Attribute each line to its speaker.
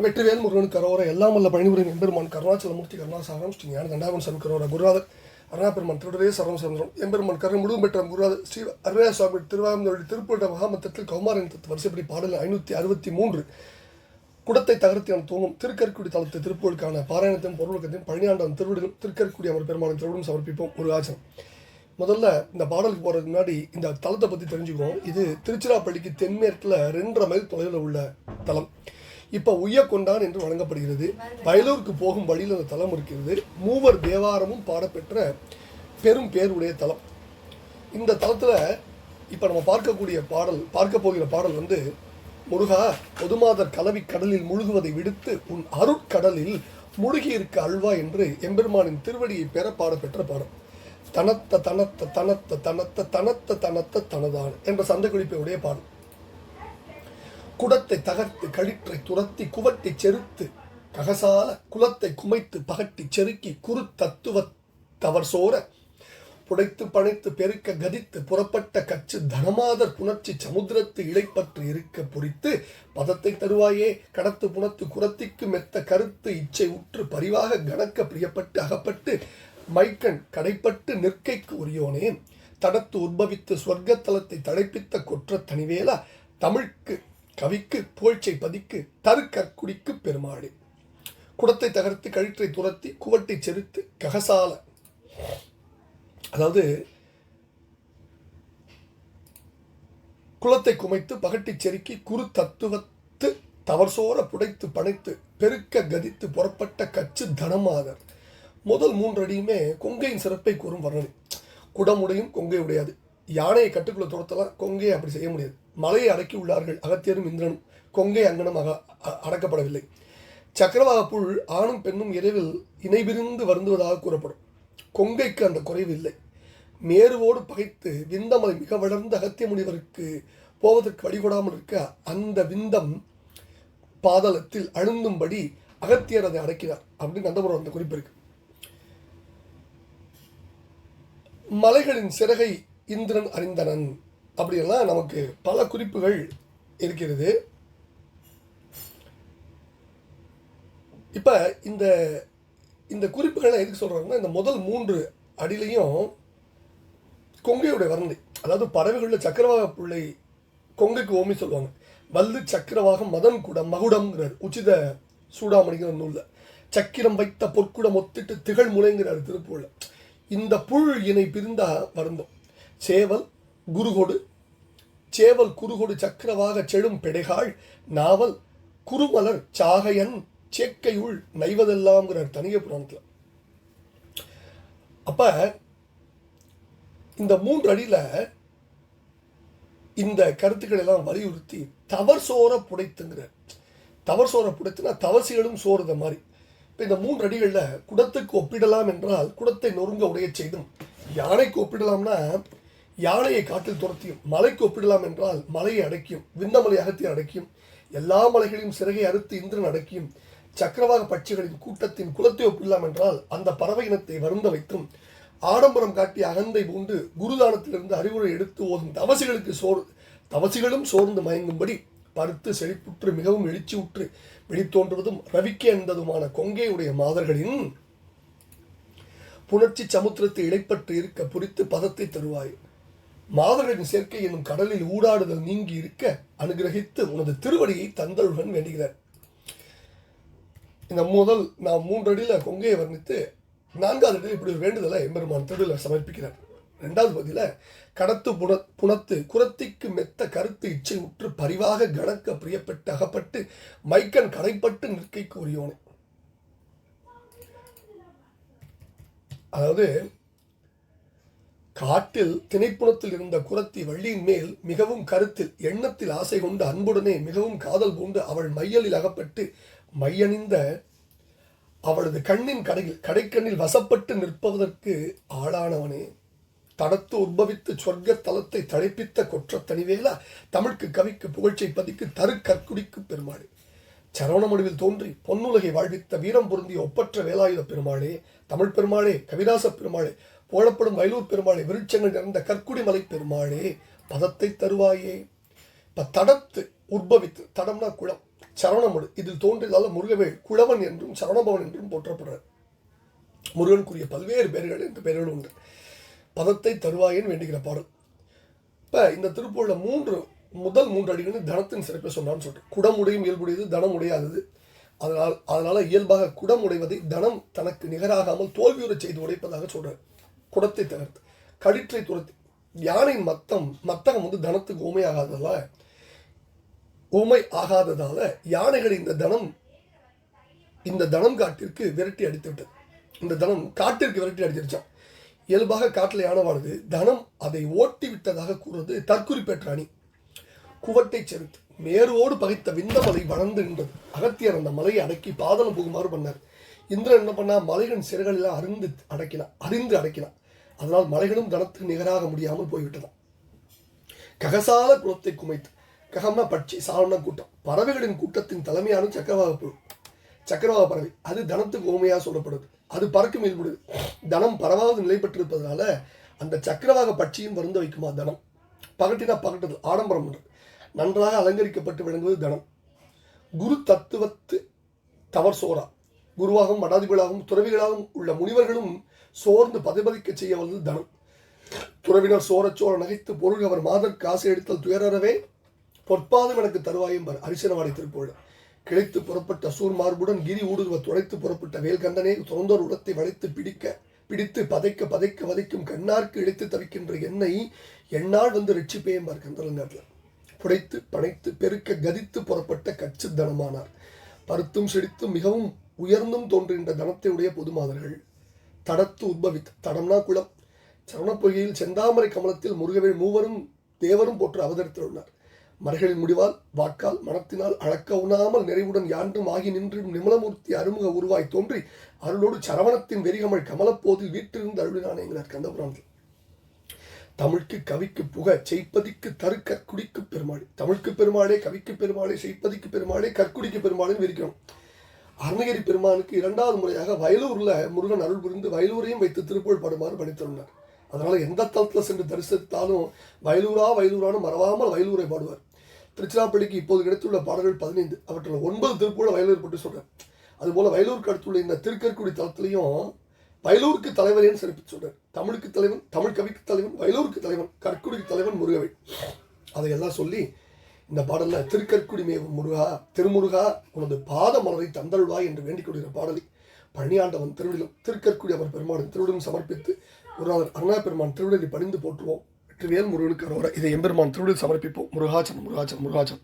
Speaker 1: வெற்றிவேல் முருகன் கரோர எல்லாம் வல்ல பழனிபுரின் எம்பெருமான் கருணாச்சலமூர்த்தி கருணாசாரம் ஸ்ரீ ஞான தண்டாபன் சன் கரோர குருநாதர் அருணாபெருமான் திருடரே சரணம் சந்திரம் எம்பெருமான் கருணை முழுவதும் பெற்ற குருநாதர் ஸ்ரீ அருணா சுவாமி திருவாரூர் திருப்பூட்ட மகாமத்தத்தில் கௌமாரன் தத்து வரிசைப்படி பாடல் ஐநூற்றி அறுபத்தி மூன்று. குடத்தை தகர்த்தியான தூங்கும். திருக்கற்குடி தளத்து திருப்பூருக்கான பாராயணத்தையும் பொருளுக்கத்தையும் பழனியாண்டவன் திருவிடும் திருக்கற்குடி அவர் பெருமானின் திருவிடும் சமர்ப்பிப்போம். ஒரு ஆச்சரம் முதல்ல இந்த பாடலுக்கு போகிறதுக்கு முன்னாடி இந்த தலத்தை பற்றி தெரிஞ்சுக்கிறோம். இது திருச்சிராப்பள்ளிக்கு தென்மேற்கில் ரெண்டரை மைல் தொலைவில் உள்ள தலம். இப்போ உய்யக்கொண்டான் என்று வழங்கப்படுகிறது. வயலூருக்கு போகும் வழியில் அந்த தலம் இருக்கிறது. மூவர் தேவாரமும் பாடப்பெற்ற பெரும் பேருடைய தலம். இந்த தலத்தில் இப்போ நம்ம பார்க்கக்கூடிய பாடல் பார்க்க போகிற பாடல் வந்து முருகா பொதுமாதர் கலவி கடலில் முழுகுவதை விடுத்து உன் அருட்கடலில் முழுகியிருக்க அல்வா என்று எம்பெருமானின் திருவடியை பெற பாடப்பெற்ற பாடல். தனத்த தனத்த தனத்த தனத்த தனத்த தனத்த தனதான் என்ற சந்தை குறிப்பையுடைய பாடல். குடத்தை தகர்த்து கழிற்றை துரத்தி குவட்டி செருத்து ககசால குலத்தை குமைத்து பகட்டி செருக்கி குரு தத்துவ தவர் சோர. புடைத்து படைத்து பெருக்க கதித்து புறப்பட்ட கச்சு தனமாதர் புணர்ச்சி சமுத்திரத்து இழைப்பற்று இருக்க பொறித்து பதத்தை தருவாயே. கடத்து புணத்து குரத்திக்கு மெத்த கருத்து இச்சை உற்று பரிவாக கணக்க பிரியப்பட்டு அகப்பட்டு மைக்கண் கடைப்பட்டு நிற்கைக்கு உரியோனே தடத்து உற்பவித்து சொர்க்கத்தலத்தை தடைப்பித்த கொற்ற தனிவேலா தமிழ்க்கு கவிக்கு புகழ்ச்சை பதிக்கு தருக்கற்குடிக்கு பெருமாடு. குடத்தை தகர்த்து கழிற்றை துரத்தி குவட்டை செருத்து ககசால. அதாவது குளத்தை குமைத்து பகட்டிச் செருக்கி குரு தத்துவத்து தவர்சோர புடைத்து படைத்து பெருக்க கதித்து புறப்பட்ட கச்சு தனமாதர். முதல் மூன்றடியுமே கொங்கையின் சிறப்பை கூறும் வர்ணனை. குடமுடையும் கொங்கை உடையாது. யானையை கட்டுக்குள்ள துரத்தலாம் கொங்கையை அப்படி செய்ய முடியாது. மலையை அடக்கி உள்ளார்கள் அகத்தியரும் இந்திரனும். கொங்கை அங்கனம் அக அ- அடக்கப்படவில்லை. சக்கரவாக புல் ஆணும் பெண்ணும் இரவில் இணைபிரிந்து வருந்துவதாக கூறப்படும். கொங்கைக்கு அந்த குறைவு இல்லை. மேருவோடு பகைத்து விந்தமலை மிக வளர்ந்த அகத்திய முனிவருக்கு போவதற்கு வழிகொடாமல் இருக்க அந்த விந்தம் பாதளத்தில் அழுந்தும்படி அகத்தியர் அதை அடக்கினார் அப்படின்னு கந்தபுரம் அந்த குறிப்பு இருக்கு. மலைகளின் சிறகை இந்திரன் அறிந்தனன். அப்படியெல்லாம் நமக்கு பல குறிப்புகள் இருக்கிறது. இப்போ இந்த இந்த குறிப்புகளை எதுக்கு சொல்கிறாங்கன்னா இந்த முதல் மூன்று அடியிலையும் கொங்கையுடைய வர்ணனை அதாவது பறவைகளில் சக்கரவாக பிள்ளை கொங்கைக்கு ஓமி சொல்லுவாங்க. வல்லு சக்கரவாக மதம் குடம் மகுடம்ங்கிறார். உச்சித சூடாமணிங்கிற நூலில். சக்கிரம் வைத்த பொற்குடம் ஒத்திட்டு திகழ் முளைங்கிறார் திருப்பூரில். இந்த புல் இணை பிரிந்தா வருந்தோம். சேவல் குருகொடு சேவல் குறுகொடு சக்கரவாக செழும் பெடைகாள் நாவல் குறுமலர் சாகையன் சேக்கையுள் நைவதெல்லாம்ங்கிறார் தனிய புராணத்தில். அப்ப இந்த மூன்று அடியில இந்த கருத்துக்களை எல்லாம் வலியுறுத்தி தவர் சோற புடைத்துங்கிறார். தவர் சோற புடைத்துனா தவசிகளும் சோறுத மாதிரி. இப்போ இந்த மூன்று அடிகளில் குடத்துக்கு ஒப்பிடலாம் என்றால் குடத்தை நொறுங்க உடைய செய்தும் யானைக்கு ஒப்பிடலாம்னா யானையை காட்டில் துரத்தியும் மலைக்கு ஒப்பிடலாம் என்றால் மலையை அடக்கியும் விந்தமலை அகத்தை அடக்கியும் எல்லா மலைகளையும் சிறகை அறுத்து இந்திரன் அடக்கியும் சக்கரவாக பட்சிகளின் கூட்டத்தின் குலத்தை ஒப்பிடலாம் என்றால் அந்த பறவை இனத்தை வருந்த வைத்தும் ஆடம்பரம் காட்டி அகந்தை பூண்டு குருதானத்திலிருந்து அறிவுரை எடுத்து ஓதும் தவசிகளுக்கு சோர் தவசிகளும் சோர்ந்து மயங்கும்படி பருத்து செழிப்புற்று மிகவும் எழுச்சியுற்று வெளித்தோன்றுவதும் ரவிக்க என்பதுமான கொங்கையுடைய மாதர்களின் புணர்ச்சி சமுத்திரத்தை இடைப்பட்டு இருக்க புரித்து பதத்தை தருவாய். மாதரின் சேர்க்கை என்னும் கடலில் ஊடாடுதல் நீங்கி இருக்க அனுகிரகித்து உனது திருவடியை தந்தருடன் வேண்டுகிறார். இந்த முதல் நான் மூன்றடியில் கொங்கையை வர்ணித்து நான்காவது அடியில் இப்படி ஒரு வேண்டுதலை எம்பெருமான் திருவிழா சமர்ப்பிக்கிறார். ரெண்டாவது பகுதியில் கடத்து புன புனத்து குரத்திக்கு மெத்த கருத்து இச்சை உற்று பரிவாக கணக்க பிரியப்பட்டு அகப்பட்டு மைக்கன் கடைப்பட்டு நிற்கைக்கு உரியோனே அதாவது காட்டில் திணைப்புணத்தில் இருந்த குரத்தி வள்ளியின் மேல் மிகவும் கருத்தில் எண்ணத்தில் ஆசை கொண்டு அன்புடனே மிகவும் காதல் பூண்டு அவள் மையலில் அகப்பட்டு மையணிந்த அவளது கண்ணின் கடையில் கடைக்கண்ணில் வசப்பட்டு நிற்பதற்கு ஆளானவனே. தடத்து உற்பவித்து சொர்க்க தலத்தை தழைப்பித்த கொற்ற தனிவேலா தமிழ்க்கு கவிக்கு புகழ்ச்சை பதிக்கு தரு கற்குடிக்கு பெருமாளே. சரவணமடுவில் தோன்றி பொன்னுலகை வாழ்வித்த வீரம் பொருந்திய ஒப்பற்ற வேலாயுத பெருமாளே தமிழ் பெருமாளே கவிதாச பெருமாளே புகழப்படும் வயலூர் பெருமாளே விருட்சங்கள் நிறைந்த கற்குடி மலை பெருமாளே பதத்தை தருவாயே. இப்போ தடத்து உற்பவித்து தடம்னா குளம் சரவணமடு இதில் தோன்றியதால் முருகவேல் குளவன் என்றும் சரவணபவன் என்றும் போற்றப்படுறார். முருகனுக்குரிய பல்வேறு பெயர்கள் இந்த பெயர்கள் உண்டு. பதத்தை தருவாயேன்னு வேண்டுகிற பாடல். இப்போ இந்த திருப்பூரில் மூன்று முதல் மூன்று அடிகள் தனத்தின் சிறப்பை சொன்னான்னு சொல்கிறேன் குடமுடையும் இயல்புடையது தனம் உடையாதது அதனால் அதனால் இயல்பாக குடம் உடைவதை தனம் தனக்கு நிகராகாமல் தோல்வியுறச் செய்து உடைப்பதாக சொல்கிறார் குடத்தை தகர்த்து கடிற்றை துரத்தி. யானை மத்தம் மத்தகம் வந்து தனத்துக்கு ஊமையாகாததால ஊமை ஆகாததால யானைகள் இந்த தனம் இந்த தனம் காட்டிற்கு விரட்டி அடித்து விட்டது இந்த தனம் காட்டிற்கு விரட்டி அடிச்சிருச்சான் இயல்பாக காட்டில் யானவானது தனம் அதை ஓட்டி விட்டதாக கூறுவது தற்குறிப்பேற்ற அணி. குவட்டை செலுத்து மேரோடு பகித்த விந்தமலை வளர்ந்து நின்றது. அகத்தியர் அந்த மலையை அடக்கி பாதலம் போகுமாறு பண்ணார். இந்திரன் என்ன பண்ணா? மலைகளின் சிறைகளெல்லாம் அருந்து அடக்கினான் அறிந்து அடக்கினான். அதனால் மலைகளும் தனத்துக்கு நிகராக முடியாமல் போய்விட்டதாம் ககசால குலத்தை குமைத்து ககம்னா பட்சி சாலம்னா கூட்டம். பறவைகளின் கூட்டத்தின் தலைமையான சக்கரவாக புழு சக்கரவாக பறவை. அது தனத்துக்கு ஓமையாக சொல்லப்படுது. அது பறக்கும் ஏற்படுது தனம் பரவாவது நிலை பெற்றிருப்பதனால அந்த சக்கரவாக பட்சியும் வருந்த வைக்குமா தனம். பகட்டினா பகட்டுது ஆடம்பரம் பண்றது நன்றாக அலங்கரிக்கப்பட்டு விளங்குவது தனம். குரு தத்துவத்து தவர் சோரா. குருவாகவும் மடாதிபதிகளாகவும் துறவிகளாகவும் உள்ள முனிவர்களும் சோர்ந்து பதிபதிக்க செய்ய வந்தது தனம். துறவினர் சோரச்சோர நகைத்து பொருள் அவர் மாதர் காசு எடுத்தல் துயரவே பொற்பாதம் எனக்கு தருவாயும் பர் அரிசனவாடி திருப்போழ கிளைத்து புறப்பட்ட சூர் மார்புடன் கிரி ஊடுருவ துடைத்து புறப்பட்ட வேல்கண்டனே துறந்தோர் உடத்தை வளைத்து பிடிக்க பிடித்து பதைக்க பதைக்க வதைக்கும் கண்ணார்க்கு இழைத்து தவிக்கின்ற என்னை என்னால் வந்து ரட்சிப்பேம்பார் கந்தலங்காட்டில் புடைத்து பனைத்து பெருக்க கதித்து புறப்பட்ட கச்சு தனமானார் பருத்தும் செடித்தும் மிகவும் உயர்ந்தும் தோன்றுகின்ற தனத்தை உடைய பொதுமாதர்கள் தடத்து உத்பவித் தடம்னா குளம். சரணப்பொய்கையில் செந்தாமரை கமலத்தில் முருகவே மூவரும் தேவரும் போற்று அவதரித்துள்ளார் மறைகளின் முடிவால் வாக்கால் மனத்தினால் அளக்க உண்ணாமல் நிறைவுடன் யாண்டும் ஆகி நின்றும் நிமலமூர்த்தி அருமுக உருவாய் தோன்றி அருளோடு சரவணத்தின் வெறிகமள் கமலப்போதில் வீற்றிருந்து அருளினான் என்கிறார் கந்தபுராணத்தில் தமிழ்க்கு கவிக்கு புக செய்ப்பதிக்கு தரு கற்குடிக்கு பெருமாளே. தமிழ்க்கு பெருமாளே கவிக்கு பெருமாளே செய்ப்பதிக்கு பெருமாளே கற்குடிக்கு பெருமாளேன்னு விரிக்கணும் அருணகிரி பெருமானுக்கு இரண்டாவது முறையாக வயலூரில் முருகன் அருள் புரிந்து வயலூரையும் வைத்து திருப்பூர் பாடுமாறு பணித்துள்ளார் அதனால் எந்த தளத்தில் சென்று தரிசித்தாலும் வயலூரா வயலூரானு மறவாமல் வயலூரை பாடுவார். திருச்சிராப்பள்ளிக்கு இப்போது கிடைத்துள்ள பாடல்கள் பதினைந்து. அவற்றில் ஒன்பது திருப்பூரில் வயலூர் பற்றி சொல்றேன். அதுபோல் வயலூருக்கு அடுத்துள்ள இந்த திருக்கற்குடி தளத்திலையும் வயலூருக்கு தலைவரேன்னு சிறப்பித்து சொல்கிறார் தமிழுக்கு தலைவன் தமிழ் கவிக்கு தலைவன் வயலூருக்கு தலைவன் கற்குடிக்கு தலைவன் முருகவை. அதையெல்லாம் சொல்லி இந்த பாடல்ல திருக்கற்குடி மேவும் முருகா திருமுருகா உனது பாத மலரை தந்தருள்வா என்று வேண்டிக் கொள்கிற பாடலை பழனியாண்டவன் திருவிழம் திருக்கற்குடி அவர் பெருமாளின் திருவிழும் சமர்ப்பித்து குருநாதர் அருணா பெருமான் திருவிழலை பணிந்து போற்றுவோம். வெற்றிவேல் முருகனுக்கு அரோரா இதை எம்பெருமான் திருவிழில் சமர்ப்பிப்போம். முருகாச்சன் முருகாச்சன் முருகாச்சன்